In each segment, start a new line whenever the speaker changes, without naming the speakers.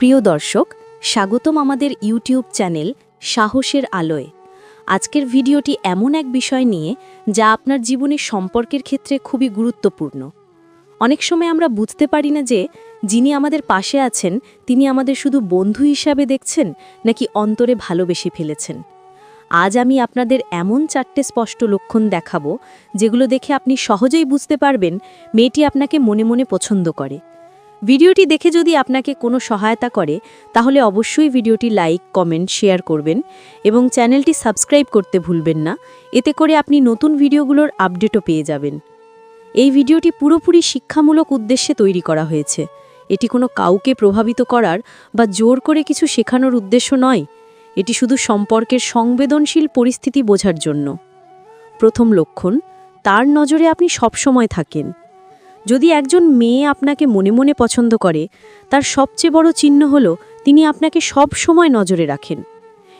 প্রিয় দর্শক, স্বাগতম আমাদের ইউটিউব চ্যানেল সাহসের আলোয়। আজকের ভিডিওটি এমন এক বিষয় নিয়ে যা আপনার জীবনের সম্পর্কের ক্ষেত্রে খুবই গুরুত্বপূর্ণ। অনেক সময় আমরা বুঝতে পারি না যে, যিনি আমাদের পাশে আছেন, তিনি আমাদের শুধু বন্ধু হিসাবে দেখছেন, নাকি অন্তরে ভালোবেসে ফেলেছেন। আজ আমি আপনাদের এমন চারটে স্পষ্ট লক্ষণ দেখাবো, যেগুলো দেখে আপনি সহজেই বুঝতে পারবেন মেয়েটি আপনাকে মনে মনে পছন্দ করে। ভিডিওটি দেখে যদি আপনাকে কোনো সহায়তা করে, তাহলে অবশ্যই ভিডিওটি লাইক, কমেন্ট, শেয়ার করবেন এবং চ্যানেলটি সাবস্ক্রাইব করতে ভুলবেন না। এতে করে আপনি নতুন ভিডিওগুলোর আপডেটও পেয়ে যাবেন। এই ভিডিওটি পুরোপুরি শিক্ষামূলক উদ্দেশ্যে তৈরি করা হয়েছে। এটি কোনো কাউকে প্রভাবিত করার বা জোর করে কিছু শেখানোর উদ্দেশ্য নয়। এটি শুধু সম্পর্কের সংবেদনশীল পরিস্থিতি বোঝার জন্য। প্রথম লক্ষণ, তার নজরে আপনি সবসময় থাকেন। যদি একজন মেয়ে আপনাকে মনে মনে পছন্দ করে, তার সবচেয়ে বড় চিহ্ন হল তিনি আপনাকে সব সময় নজরে রাখেন।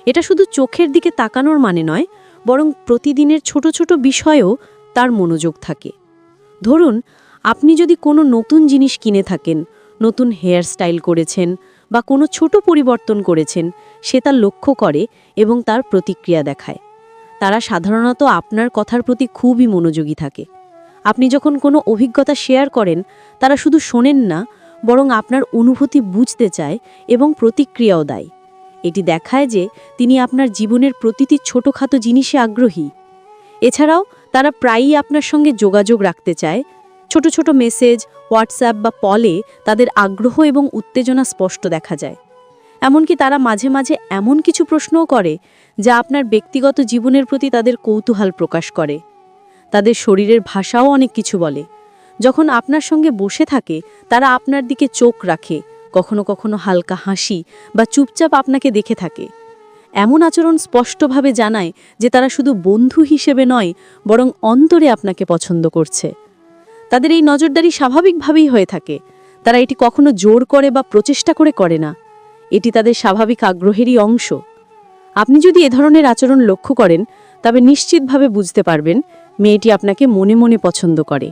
এটা শুধু চোখের দিকে তাকানোর মানে নয়, বরং প্রতিদিনের ছোট ছোট বিষয়েও তার মনোযোগ থাকে। ধরুন, আপনি যদি কোনো নতুন জিনিস কিনে থাকেন, নতুন হেয়ার স্টাইল করেছেন বা কোনো ছোট পরিবর্তন করেছেন, সে তার লক্ষ্য করে এবং তার প্রতিক্রিয়া দেখায়। তারা সাধারণত আপনার কথার প্রতি খুবই মনোযোগী থাকে। আপনি যখন কোনো অভিজ্ঞতা শেয়ার করেন, তারা শুধু শোনেন না, বরং আপনার অনুভূতি বুঝতে চায় এবং প্রতিক্রিয়াও দেয়। এটি দেখায় যে তিনি আপনার জীবনের প্রতিটি ছোটোখাটো জিনিসে আগ্রহী। এছাড়াও, তারা প্রায়ই আপনার সঙ্গে যোগাযোগ রাখতে চায়। ছোট ছোট মেসেজ, হোয়াটসঅ্যাপ বা পলে তাদের আগ্রহ এবং উত্তেজনা স্পষ্ট দেখা যায়। এমনকি তারা মাঝে মাঝে এমন কিছু প্রশ্নও করে, যা আপনার ব্যক্তিগত জীবনের প্রতি তাদের কৌতূহল প্রকাশ করে। তাদের শরীরের ভাষাও অনেক কিছু বলে। যখন আপনার সঙ্গে বসে থাকে, তারা আপনার দিকে চোখ রাখে, কখনো কখনো হালকা হাসি বা চুপচাপ আপনাকে দেখে থাকে। এমন আচরণ স্পষ্টভাবে জানায় যে তারা শুধু বন্ধু হিসেবে নয়, বরং অন্তরে আপনাকে পছন্দ করছে। তাদের এই নজরদারি স্বাভাবিকভাবেই হয়ে থাকে। তারা এটি কখনো জোর করে বা প্রচেষ্টা করে করে না। এটি তাদের স্বাভাবিক আগ্রহেরই অংশ। আপনি যদি এ ধরনের আচরণ লক্ষ্য করেন তবে নিশ্চিতভাবে বুঝতে পারবেন মেয়েটি আপনাকে মনে মনে পছন্দ করে।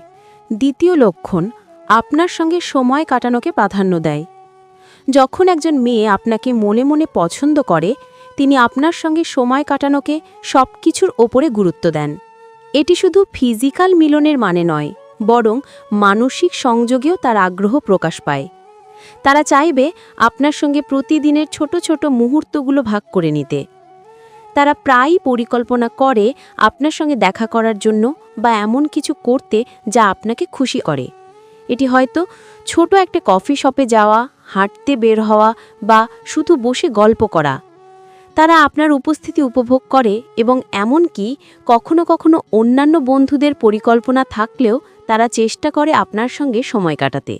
দ্বিতীয় লক্ষণ, আপনার সঙ্গে সময় কাটানোকে প্রাধান্য দেয়। যখন একজন মেয়ে আপনাকে মনে মনে পছন্দ করে, তিনি আপনার সঙ্গে সময় কাটানোকে সব কিছুর ওপরে গুরুত্ব দেন। এটি শুধু ফিজিক্যাল মিলনের মানে নয়, বরং মানসিক সংযোগেও তার আগ্রহ প্রকাশ পায়। তারা চাইবে আপনার সঙ্গে প্রতিদিনের ছোট ছোট মুহূর্তগুলো ভাগ করে নিতে। তারা প্রায়ই পরিকল্পনা করে আপনার সঙ্গে দেখা করার জন্য বা এমন কিছু করতে যা আপনাকে খুশি করে। এটি হয়তো ছোট একটা কফি শপে যাওয়া, হাঁটতে বের হওয়া বা শুধু বসে গল্প করা। তারা আপনার উপস্থিতি উপভোগ করে এবং এমনকি কখনো কখনো অন্যান্য বন্ধুদের পরিকল্পনা থাকলেও তারা চেষ্টা করে আপনার সঙ্গে সময় কাটাতে।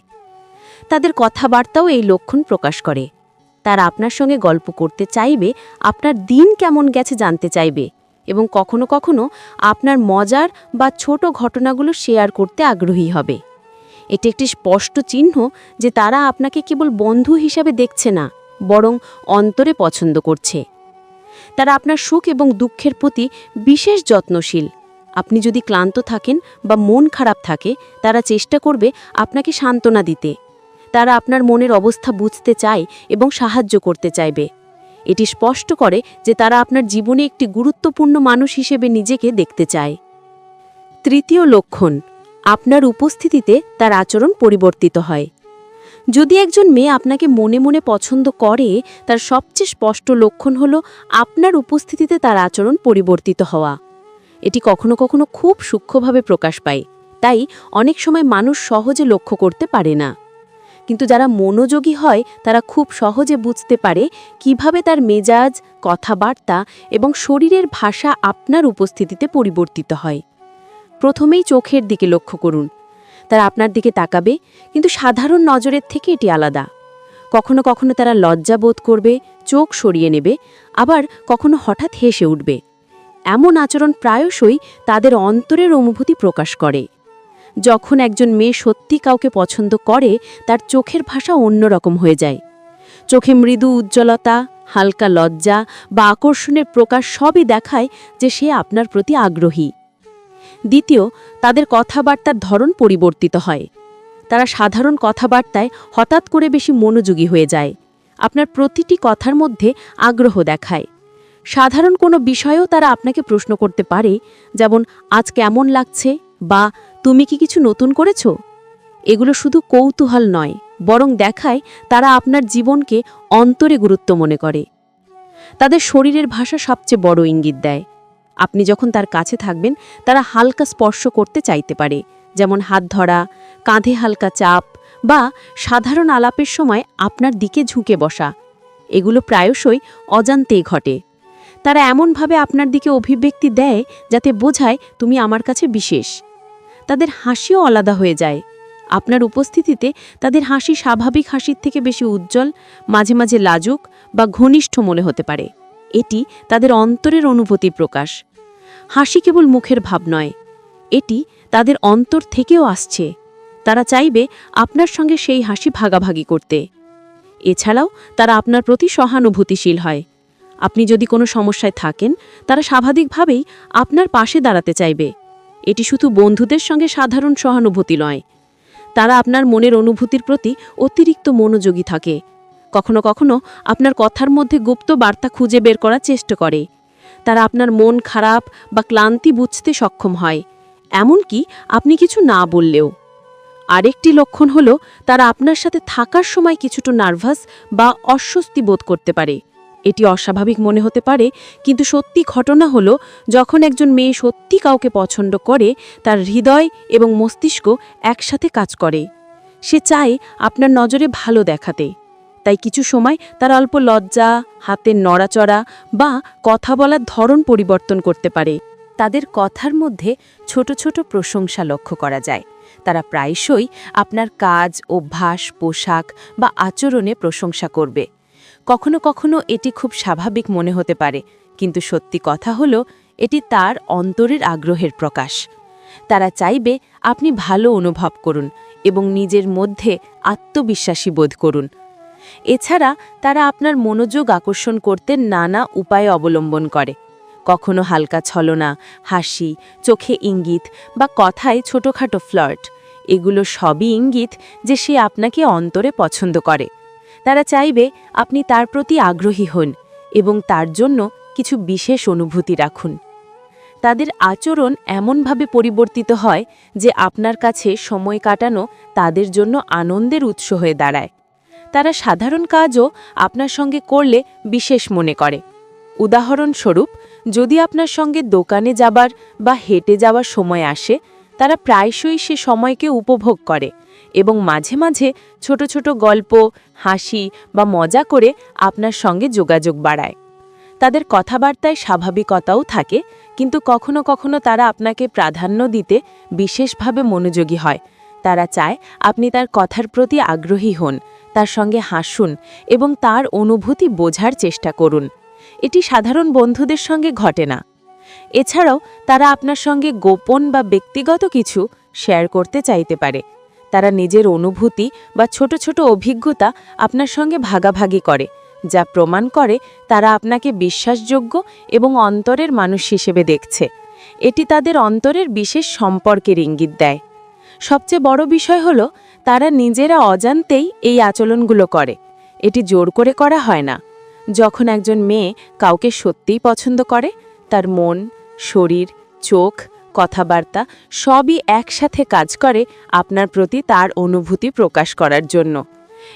তাদের কথাবার্তাও এই লক্ষণ প্রকাশ করে। তারা আপনার সঙ্গে গল্প করতে চাইবে, আপনার দিন কেমন গেছে জানতে চাইবে এবং কখনো কখনো আপনার মজার বা ছোট ঘটনাগুলো শেয়ার করতে আগ্রহী হবে। এটি একটি স্পষ্ট চিহ্ন যে তারা আপনাকে কেবল বন্ধু হিসাবে দেখছে না, বরং অন্তরে পছন্দ করছে। তারা আপনার সুখ এবং দুঃখের প্রতি বিশেষ যত্নশীল। আপনি যদি ক্লান্ত থাকেন বা মন খারাপ থাকে, তারা চেষ্টা করবে আপনাকে সান্ত্বনা দিতে। তারা আপনার মনের অবস্থা বুঝতে চায় এবং সাহায্য করতে চাইবে। এটি স্পষ্ট করে যে তারা আপনার জীবনে একটি গুরুত্বপূর্ণ মানুষ হিসেবে নিজেকে দেখতে চায়। তৃতীয় লক্ষণ, আপনার উপস্থিতিতে তার আচরণ পরিবর্তিত হয়। যদি একজন মেয়ে আপনাকে মনে মনে পছন্দ করে, তার সবচেয়ে স্পষ্ট লক্ষণ হল আপনার উপস্থিতিতে তার আচরণ পরিবর্তিত হওয়া। এটি কখনো কখনো খুব সূক্ষ্মভাবে প্রকাশ পায়, তাই অনেক সময় মানুষ সহজে লক্ষ্য করতে পারে না। কিন্তু যারা মনোযোগী হয়, তারা খুব সহজে বুঝতে পারে কীভাবে তার মেজাজ, কথাবার্তা এবং শরীরের ভাষা আপনার উপস্থিতিতে পরিবর্তিত হয়। প্রথমেই চোখের দিকে লক্ষ্য করুন। তারা আপনার দিকে তাকাবে, কিন্তু সাধারণ নজরের থেকে এটি আলাদা। কখনো কখনো তারা লজ্জা বোধ করবে, চোখ সরিয়ে নেবে, আবার কখনো হঠাৎ হেসে উঠবে। এমন আচরণ প্রায়শই তাদের অন্তরের অনুভূতি প্রকাশ করে। যখন একজন মেয়ে সত্যি কাউকে পছন্দ করে, তার চোখের ভাষা অন্যরকম হয়ে যায়। চোখে মৃদু উজ্জ্বলতা, হালকা লজ্জা বা আকর্ষণের প্রকাশ সবই দেখায় যে সে আপনার প্রতি আগ্রহী। দ্বিতীয়, তাদের কথাবার্তার ধরন পরিবর্তিত হয়। তারা সাধারণ কথাবার্তায় হঠাৎ করে বেশি মনোযোগী হয়ে যায়। আপনার প্রতিটি কথার মধ্যে আগ্রহ দেখায়। সাধারণ কোনো বিষয়েও তারা আপনাকে প্রশ্ন করতে পারে, যেমন, আজ কেমন লাগছে? বা তুমি কি কিছু নতুন করেছ? এগুলো শুধু কৌতূহল নয়, বরং দেখায় তারা আপনার জীবনকে অন্তরে গুরুত্ব মনে করে। তাদের শরীরের ভাষা সবচেয়ে বড় ইঙ্গিত দেয়। আপনি যখন তার কাছে থাকবেন, তারা হালকা স্পর্শ করতে চাইতে পারে, যেমন হাত ধরা, কাঁধে হালকা চাপ, বা সাধারণ আলাপের সময় আপনার দিকে ঝুঁকে বসা। এগুলো প্রায়শই অজান্তেই ঘটে। তারা এমনভাবে আপনার দিকে অভিব্যক্তি দেয়, যাতে বোঝায় তুমি আমার কাছে বিশেষ। তাদের হাসিও আলাদা হয়ে যায়। আপনার উপস্থিতিতে তাদের হাসি স্বাভাবিক হাসির থেকে বেশি উজ্জ্বল, মাঝে মাঝে লাজুক বা ঘনিষ্ঠ মনে হতে পারে। এটি তাদের অন্তরের অনুভূতি প্রকাশ। হাসি কেবল মুখের ভাব নয়, এটি তাদের অন্তর থেকেও আসছে। তারা চাইবে আপনার সঙ্গে সেই হাসি ভাগাভাগি করতে। এছাড়াও তারা আপনার প্রতি সহানুভূতিশীল হয়। আপনি যদি কোনো সমস্যায় থাকেন, তারা স্বাভাবিকভাবেই আপনার পাশে দাঁড়াতে চাইবে। এটি শুধু বন্ধুদের সঙ্গে সাধারণ সহানুভূতি নয়। তারা আপনার মনের অনুভূতির প্রতি অতিরিক্ত মনোযোগী থাকে। কখনো কখনো আপনার কথার মধ্যে গুপ্ত বার্তা খুঁজে বের করার চেষ্টা করে। তারা আপনার মন খারাপ বা ক্লান্তি বুঝতে সক্ষম হয়। এমনকি আপনি কিছু না বললেও। আরেকটি লক্ষণ হল তারা আপনার সাথে থাকার সময় কিছুটা নার্ভাস বা অস্বস্তি বোধ করতে পারে। এটি অস্বাভাবিক মনে হতে পারে, কিন্তু সত্যি ঘটনা হলো, যখন একজন মেয়ে সত্যি কাউকে পছন্দ করে, তার হৃদয় এবং মস্তিষ্ক একসাথে কাজ করে। সে চায় আপনার নজরে ভালো দেখাতে। তাই কিছু সময় তার অল্প লজ্জা, হাতের নড়াচড়া বা কথা বলার ধরন পরিবর্তন করতে পারে। তাদের কথার মধ্যে ছোট ছোট প্রশংসা লক্ষ্য করা যায়। তারা প্রায়শই আপনার কাজ, অভ্যাস, পোশাক বা আচরণে প্রশংসা করবে। কখনো কখনো এটি খুব স্বাভাবিক মনে হতে পারে, কিন্তু সত্যি কথা হলো, এটি তার অন্তরের আগ্রহের প্রকাশ। তারা চাইবে আপনি ভালো অনুভব করুন এবং নিজের মধ্যে আত্মবিশ্বাসী বোধ করুন। এছাড়া তারা আপনার মনোযোগ আকর্ষণ করতে নানা উপায় অবলম্বন করে। কখনো হালকা ছলনা, হাসি, চোখে ইঙ্গিত বা কথায় ছোটোখাটো ফ্লার্ট, এগুলো সবই ইঙ্গিত যে সে আপনাকে অন্তরে পছন্দ করে। তারা চাইবে আপনি তার প্রতি আগ্রহী হন এবং তার জন্য কিছু বিশেষ অনুভূতি রাখুন। তাদের আচরণ এমনভাবে পরিবর্তিত হয় যে আপনার কাছে সময় কাটানো তাদের জন্য আনন্দের উৎস হয়ে দাঁড়ায়। তারা সাধারণ কাজও আপনার সঙ্গে করলে বিশেষ মনে করে। উদাহরণস্বরূপ, যদি আপনার সঙ্গে দোকানে যাবার বা হেঁটে যাওয়ার সময় আসে, তারা প্রায়শই সে সময়কে উপভোগ করে। এবং মাঝে মাঝে ছোট ছোট গল্প, হাসি বা মজা করে আপনার সঙ্গে যোগাযোগ বাড়ায়। তাদের কথাবার্তায় স্বাভাবিকতাও থাকে, কিন্তু কখনো কখনো তারা আপনাকে প্রাধান্য দিতে বিশেষভাবে মনোযোগী হয়। তারা চায় আপনি তার কথার প্রতি আগ্রহী হন, তার সঙ্গে হাসুন এবং তার অনুভূতি বোঝার চেষ্টা করুন। এটি সাধারণ বন্ধুদের সঙ্গে ঘটে না। এছাড়াও তারা আপনার সঙ্গে গোপন বা ব্যক্তিগত কিছু শেয়ার করতে চাইতে পারে। তারা নিজের অনুভূতি বা ছোট ছোট অভিজ্ঞতা আপনার সঙ্গে ভাগাভাগি করে, যা প্রমাণ করে তারা আপনাকে বিশ্বাসযোগ্য এবং অন্তরের মানুষ হিসেবে দেখছে। এটি তাদের অন্তরের বিশেষ সম্পর্কের ইঙ্গিত দেয়। সবচেয়ে বড় বিষয় হল, তারা নিজেরা অজান্তেই এই আচরণগুলো করে। এটি জোর করে করা হয় না। যখন একজন মেয়ে কাউকে সত্যিই পছন্দ করে, তার মন, শরীর, চোখ কথাবার্তা সবই একসাথে কাজ করে আপনার প্রতি তার অনুভূতি প্রকাশ করার জন্য।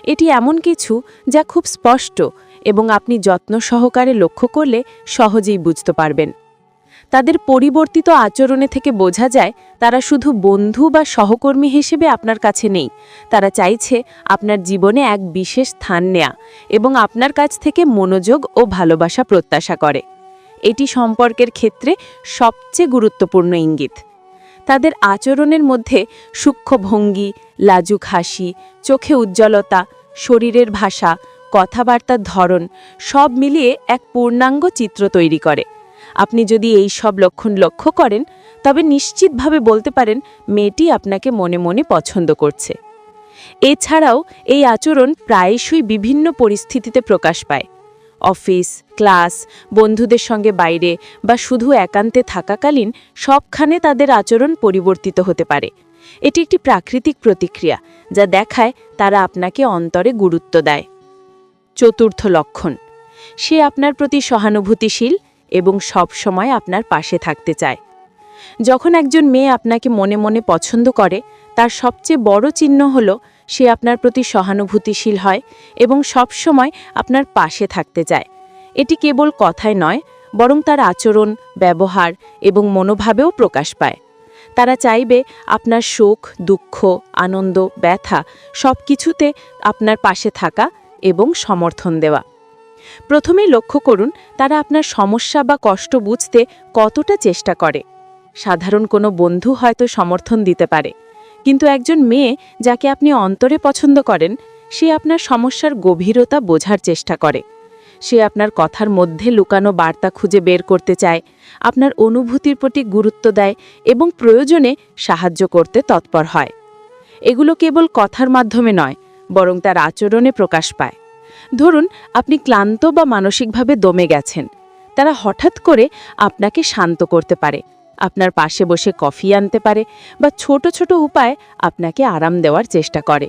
এটি এমন কিছু যা খুব স্পষ্ট এবং আপনি যত্ন সহকারে লক্ষ্য করলে সহজেই বুঝতে পারবেন। তাদের পরিবর্তিত আচরণে থেকে বোঝা যায়, তারা শুধু বন্ধু বা সহকর্মী হিসেবে আপনার কাছে নেই। তারা চাইছে আপনার জীবনে এক বিশেষ স্থান নেয়া এবং আপনার কাছ থেকে মনোযোগ ও ভালোবাসা প্রত্যাশা করে। এটি সম্পর্কের ক্ষেত্রে সবচেয়ে গুরুত্বপূর্ণ ইঙ্গিত। তাদের আচরণের মধ্যে সূক্ষ্ম ভঙ্গি, লাজুক হাসি, চোখে উজ্জ্বলতা, শরীরের ভাষা, কথাবার্তার ধরন সব মিলিয়ে এক পূর্ণাঙ্গ চিত্র তৈরি করে। আপনি যদি এই সব লক্ষণ লক্ষ্য করেন, তবে নিশ্চিতভাবে বলতে পারেন মেয়েটি আপনাকে মনে মনে পছন্দ করছে। এছাড়াও এই আচরণ প্রায়শই বিভিন্ন পরিস্থিতিতে প্রকাশ পায়। অফিস, ক্লাস, বন্ধুদের সঙ্গে বাইরে বা শুধু একান্তে থাকাকালীন সবখানে তাদের আচরণ পরিবর্তিত হতে পারে। এটি একটি প্রাকৃতিক প্রতিক্রিয়া যা দেখায় তারা আপনাকে অন্তরে গুরুত্ব দেয়।
চতুর্থ লক্ষণ, সে আপনার প্রতি সহানুভূতিশীল এবং সব সময় আপনার পাশে থাকতে চায়। যখন একজন মেয়ে আপনাকে মনে মনে পছন্দ করে, তার সবচেয়ে বড় চিহ্ন হল সে আপনার প্রতি সহানুভূতিশীল হয় এবং সব সময় আপনার পাশে থাকতে চায়। এটি কেবল কথায় নয়, বরং তার আচরণ, ব্যবহার এবং মনোভাবেও প্রকাশ পায়। তারা চাইবে আপনার সুখ দুঃখ, আনন্দ, ব্যথা সব কিছুতে আপনার পাশে থাকা এবং সমর্থন দেওয়া। প্রথমেই লক্ষ্য করুন তারা আপনার সমস্যা বা কষ্ট বুঝতে কতটা চেষ্টা করে। সাধারণ কোনো বন্ধু হয়তো সমর্থন দিতে পারে। কিন্তু একজন মেয়ে যাকে আপনি অন্তরে পছন্দ করেন, সে আপনার সমস্যার গভীরতা বোঝার চেষ্টা করে। সে আপনার কথার মধ্যে লুকানো বার্তা খুঁজে বের করতে চায়, আপনার অনুভূতির প্রতি গুরুত্ব দেয় এবং প্রয়োজনে সাহায্য করতে তৎপর হয়। এগুলো কেবল কথার মাধ্যমে নয়, বরং তার আচরণে প্রকাশ পায়। ধরুন, আপনি ক্লান্ত বা মানসিকভাবে দমে গেছেন। তারা হঠাৎ করে আপনাকে শান্ত করতে পারে। আপনার পাশে বসে কফি আনতে পারে বা ছোট ছোট উপায় আপনাকে আরাম দেওয়ার চেষ্টা করে।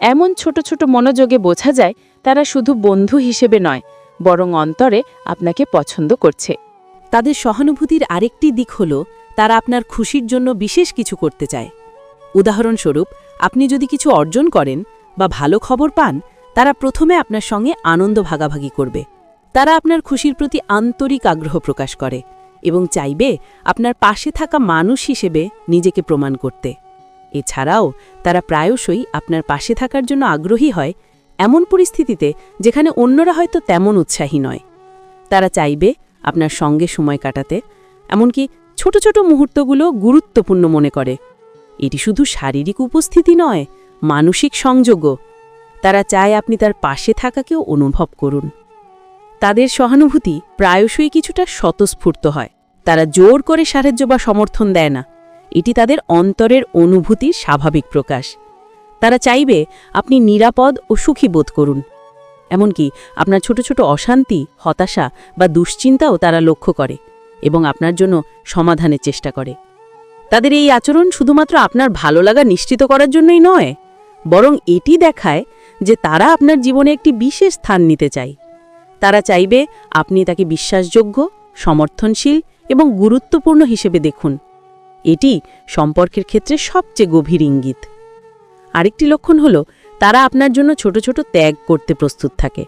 এমন ছোট ছোট মনোযোগে বোঝা যায় তারা শুধু বন্ধু হিসেবে নয়, বরং অন্তরে আপনাকে পছন্দ করছে।
তাদের সহানুভূতির আরেকটি দিক হল, তারা আপনার খুশির জন্য বিশেষ কিছু করতে চায়। উদাহরণস্বরূপ, আপনি যদি কিছু অর্জন করেন বা ভালো খবর পান, তারা প্রথমে আপনার সঙ্গে আনন্দ ভাগাভাগি করবে। তারা আপনার খুশির প্রতি আন্তরিক আগ্রহ প্রকাশ করে। এবং চাইবে আপনার পাশে থাকা মানুষ হিসেবে নিজেকে প্রমাণ করতে। এছাড়াও তারা প্রায়শই আপনার পাশে থাকার জন্য আগ্রহী হয় এমন পরিস্থিতিতে যেখানে অন্যরা হয়তো তেমন উৎসাহী নয়। তারা চাইবে আপনার সঙ্গে সময় কাটাতে, এমনকি ছোট ছোট মুহূর্তগুলো গুরুত্বপূর্ণ মনে করে। এটি শুধু শারীরিক উপস্থিতি নয়, মানসিক সংযোগও। তারা চায় আপনি তার পাশে থাকাকেও অনুভব করুন। তাদের সহানুভূতি প্রায়শই কিছুটা স্বতঃস্ফূর্ত হয়। তারা জোর করে সাহায্য বা সমর্থন দেয় না। এটি তাদের অন্তরের অনুভূতির স্বাভাবিক প্রকাশ। তারা চাইবে আপনি নিরাপদ ও সুখী বোধ করুন। এমনকি আপনার ছোট ছোট অশান্তি, হতাশা বা দুশ্চিন্তাও তারা লক্ষ্য করে এবং আপনার জন্য সমাধানের চেষ্টা করে। তাদের এই আচরণ শুধুমাত্র আপনার ভালো লাগা নিশ্চিত করার জন্যই নয়, বরং এটি দেখায় যে তারা আপনার জীবনে একটি বিশেষ স্থান নিতে চায়। তারা চাইবে আপনি তাকে বিশ্বাসযোগ্য, সমর্থনশীল এবং গুরুত্বপূর্ণ হিসেবে দেখুন। এটি সম্পর্কের ক্ষেত্রে সবচেয়ে গভীর ইঙ্গিত। আরেকটি লক্ষণ হল, তারা আপনার জন্য ছোট ছোট ত্যাগ করতে প্রস্তুত থাকে।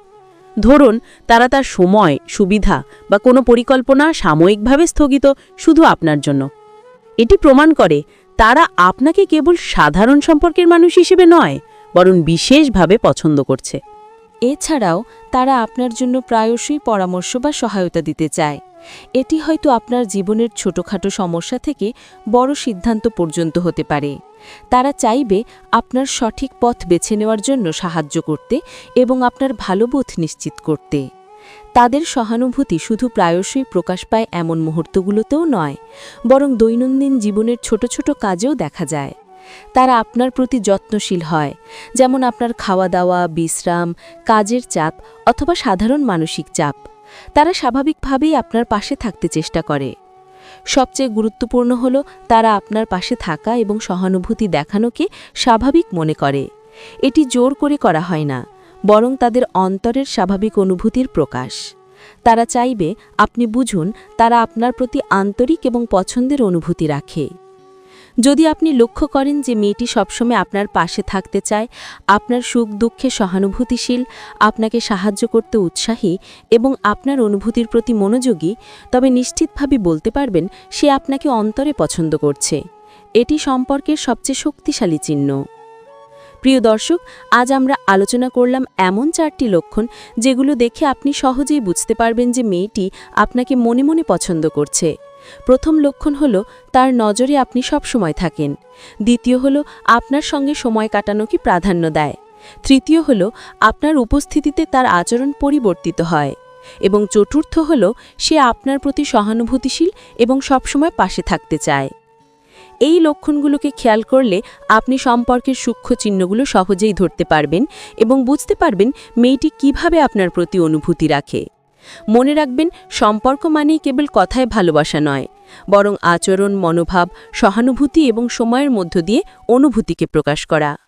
ধরুন, তারা তার সময়, সুবিধা বা কোনো পরিকল্পনা সাময়িকভাবে স্থগিত শুধু আপনার জন্য। এটি প্রমাণ করে, তারা আপনাকে কেবল সাধারণ সম্পর্কের মানুষ হিসেবে নয়, বরং বিশেষভাবে পছন্দ করছে। এছাড়াও তারা আপনার জন্য প্রায়শই পরামর্শ বা সহায়তা দিতে চায়। এটি হয়তো আপনার জীবনের ছোটোখাটো সমস্যা থেকে বড় সিদ্ধান্ত পর্যন্ত হতে পারে। তারা চাইবে আপনার সঠিক পথ বেছে নেওয়ার জন্য সাহায্য করতে এবং আপনার ভালোবোধ নিশ্চিত করতে। তাদের সহানুভূতি শুধু প্রায়শই প্রকাশ পায় এমন মুহূর্তগুলোতেও নয়, বরং দৈনন্দিন জীবনের ছোট ছোট কাজেও দেখা যায়। তারা আপনার প্রতি যত্নশীল হয়। যেমন আপনার খাওয়া দাওয়া বিশ্রাম, কাজের চাপ অথবা সাধারণ মানসিক চাপ। তারা স্বাভাবিকভাবেই আপনার পাশে থাকতে চেষ্টা করে। সবচেয়ে গুরুত্বপূর্ণ হল তারা আপনার পাশে থাকা এবং সহানুভূতি দেখানোকে স্বাভাবিক মনে করে। এটি জোর করে করা হয় না, বরং তাদের অন্তরের স্বাভাবিক অনুভূতির প্রকাশ। তারা চাইবে, আপনি বুঝুন, তারা আপনার প্রতি আন্তরিক এবং পছন্দের অনুভূতি রাখে। যদি আপনি লক্ষ্য করেন যে মেয়েটি সবসময় আপনার পাশে থাকতে চায়, আপনার সুখ দুঃখে সহানুভূতিশীল, আপনাকে সাহায্য করতে উৎসাহী এবং আপনার অনুভূতির প্রতি মনোযোগী, তবে নিশ্চিতভাবে বলতে পারবেন সে আপনাকে অন্তরে পছন্দ করছে। এটি সম্পর্কের সবচেয়ে শক্তিশালী চিহ্ন। প্রিয় দর্শক, আজ আমরা আলোচনা করলাম এমন চারটি লক্ষণ যেগুলো দেখে আপনি সহজেই বুঝতে পারবেন যে মেয়েটি আপনাকে মনে মনে পছন্দ করছে। প্রথম লক্ষণ হল তার নজরে আপনি সব সময় থাকেন। দ্বিতীয় হল আপনার সঙ্গে সময় কাটানো কাটানোকে প্রাধান্য দেয়। তৃতীয় হল আপনার উপস্থিতিতে তার আচরণ পরিবর্তিত হয়। এবং চতুর্থ হল সে আপনার প্রতি সহানুভূতিশীল এবং সবসময় পাশে থাকতে চায়। এই লক্ষণগুলোকে খেয়াল করলে আপনি সম্পর্কের সূক্ষ্ম চিহ্নগুলো সহজেই ধরতে পারবেন এবং বুঝতে পারবেন মেয়েটি কীভাবে আপনার প্রতি অনুভূতি রাখে। মনে রাখবেন, সম্পর্ক মানেই কেবল কথায় ভালোবাসা নয়, বরং আচরণ, মনোভাব, সহানুভূতি এবং সময়ের মধ্য দিয়ে অনুভূতিকে প্রকাশ করা।